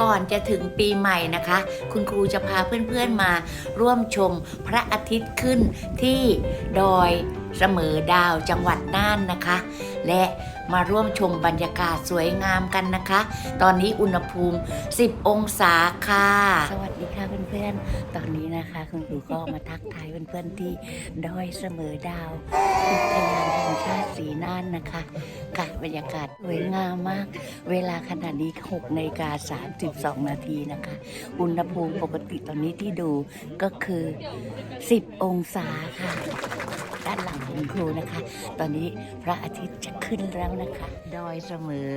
ก่อนจะถึงปีใหม่นะคะ คุณครูจะพาเพื่อนๆมาร่วมชมพระอาทิตย์ขึ้นที่ดอย เสมอดาวจังหวัดน่านนะคะ และมาร่วมชมบรรยากาศสวยงามกันนะคะ ตอนนี้อุณหภูมิ 10 องศาค่ะ สวัสดีค่ะเพื่อนๆ ตอนนี้นะคะ คุณครูก็มาทักทายเพื่อนๆที่ดอยเสมอดาวอุทยานแห่งชาติสีน่านนะคะค่ะบรรยากาศสวยงามมาก เวลาขณะนี้6นาฬิกา32 นาทีนะคะ อุณหภูมิปกติตอนนี้ที่ดูก็คือ 10 องศาค่ะ ด้านหลังของครูนะคะ ตอนนี้พระอาทิตย์จะขึ้นแล้วนะคะ ดอยเสมอ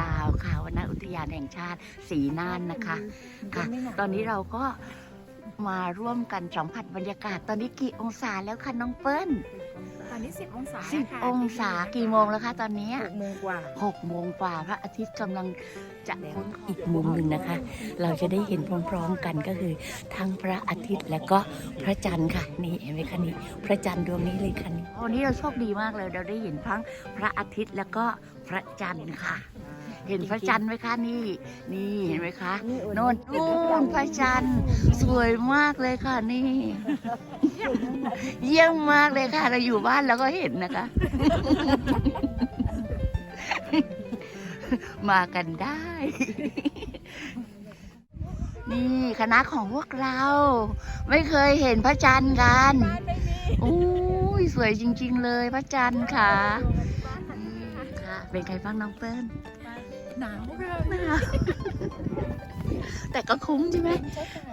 ดาวค่ะวนอุทยานแห่งชาติสีน่านนะคะค่ะ ตอนนี้เราก็มาร่วมกันสัมผัสบรรยากาศ ตอนนี้กี่องศาแล้วคะน้องเปิ้ล อนนี้สิบองศาสิบค่ะองศากี่โมงแล้วคะตอนนี้หกโมงกว่าหกโมงกว่าพระอาทิตย์กำลังจะพ้นอีกมุมหนึ่งนะคะ เราจะได้เห็นพร้อมๆกันก็คือ ทั้งพระอาทิตย์และก็พระจันทร์ค่ะ นี่เห็นไหมคะนี่พระจันทร์ดวงนี้เลยค่ะนี่วันนี้เราโชคดีมากเลยเราได้เห็นทั้งพระอาทิตย์แล้วก็พระจันทร์ค่ะ เห็นพระจันทร์ไหมคะนี่ นี่เห็นไหมคะโน่นนู่นพระจันทร์สวยมากเลยค่ะนี่ เยี่ยมมากเลยค่ะ เราอยู่บ้านเราก็เห็นนะคะ มากันได้ นี่คณะของพวกเรา ไม่เคยเห็นพระจันทร์กันอุ้ยสวยจริง ๆ เลยพระจันทร์ค่ะนี่ค่ะ เป็นไงบ้างน้องเปิ้ล หนาวค่ะหนาวแต่ก็คุ้มใช่ไหม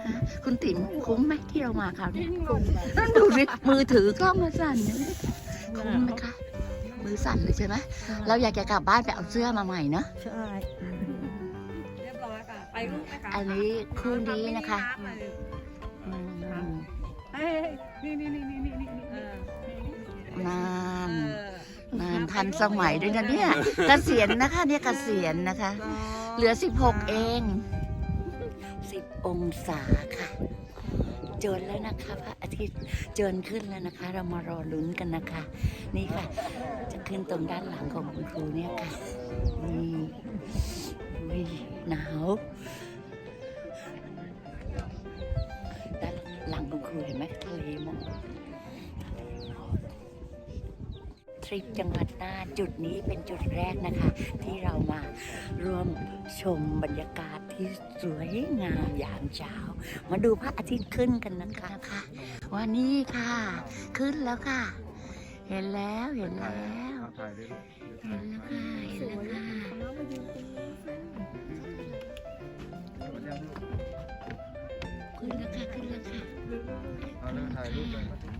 ฮะคุณติ๋มคุ้มไหมที่เรามาคราวนี้นั่นดูดิมือถือกล้องมาสั่นเนี่ยคุ้มไหมคะมือสั่นเลยใช่ไหมเราอยากจะกลับบ้านไปเอาเสื้อมาใหม่เนอะใช่เรียบร้อยค่ะไปรูปนะคะอันนี้คู่นี้นะคะมาอืมเอ้ยนี่นี่นี่นี่นี่นี่เออนานเออนาน ทันสมัยด้วยนะเนี่ยเกษียณนะคะ เนี่ยเกษียณนะคะ เหลือ16เอง10องศาค่ะเจนแล้วนะคะพระอาทิตย์เจนขึ้นแล้วนะคะ เรามารอลุ้นกันนะคะ นี่ค่ะ จะขึ้นตรงด้านหลังของคุณครูเนี่ยค่ะนี่อุ๊ยหนาวด้านหลังคุณครูเห็นไหมทะเลหมอก ริปจังหวัดน่านจุดนี้เป็นจุดแรกนะคะ ที่เรามาร่วมชมบรรยากาศที่สวยงามยามเช้า มาดูพระอาทิตย์ขึ้นกันนะคะนะคะวันนี้ค่ะ ขึ้นแล้วค่ะ เห็นแล้วเห็นแล้ว เห็นแล้วค่ะเห็นแล้วค่ะขึ้นแล้วค่ะขึ้นแล้วค่ะเอาแล้วถ่ายรูปเลยค่ะ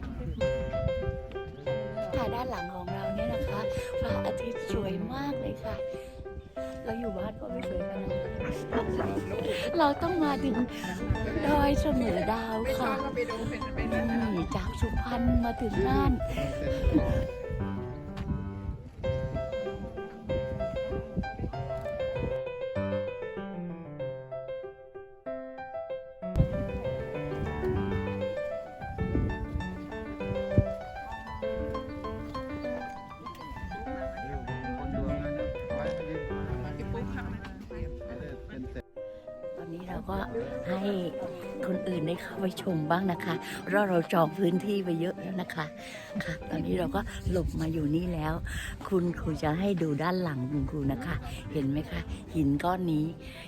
เราอยู่บ้านก็ไม่สวยขนาดนั้นเราต้องมาถึงดอยเสมอดาวค่ะนี่จากสุพรรณมาถึงน่าน ก็ให้คนอื่นได้เข้าไปชมบ้างนะคะเพราะเราจองพื้นที่ไปเยอะแล้วนะคะค่ะตอนนี้เราก็หลบมาอยู่นี่แล้ว คุณครูจะให้ดูด้านหลังคุณครูนะคะ เห็นไหมคะ หินก้อนนี้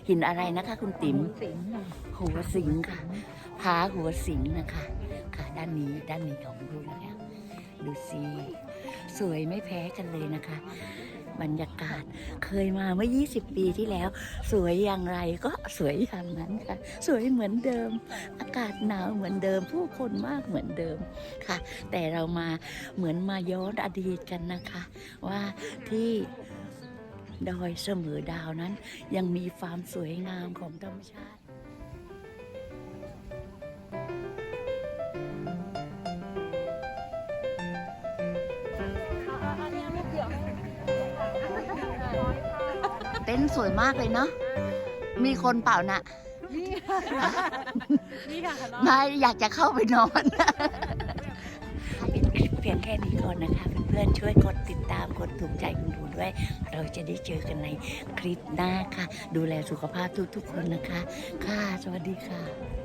หินอะไรนะคะ คุณติ๋มสิงหัวสิงค่ะผาหัวสิงนะคะ ค่ะด้านนี้ด้านนี้ของครูนะคะดูสิสวยไม่แพ้กันเลยนะคะ บรรยากาศ เคยมาเมื่อ 20 ปีที่แล้ว สวยอย่างไรก็สวยอย่างนั้นค่ะ สวยเหมือนเดิม อากาศหนาวเหมือนเดิม ผู้คนมากเหมือนเดิมค่ะ แต่เรามาเหมือนมาย้อนอดีตกันนะคะ ว่าที่ดอยเสมอดาวนั้น ยังมีความสวยงามของธรรมชาติ ต็นท์สวยมากเลยเนาะ มีคนเปล่านะนี่ค่ะนี่ค่ะน้องไม่อยากจะเข้าไปนอนเป็นเพียงแค่นี้ก่อนนะคะ เพื่อนๆช่วยกดติดตามกดถูกใจคุณครูด้วย เราจะได้เจอกันในคลิปหน้าค่ะ ดูแลสุขภาพทุกๆคนนะคะ ค่ะ สวัสดีค่ะ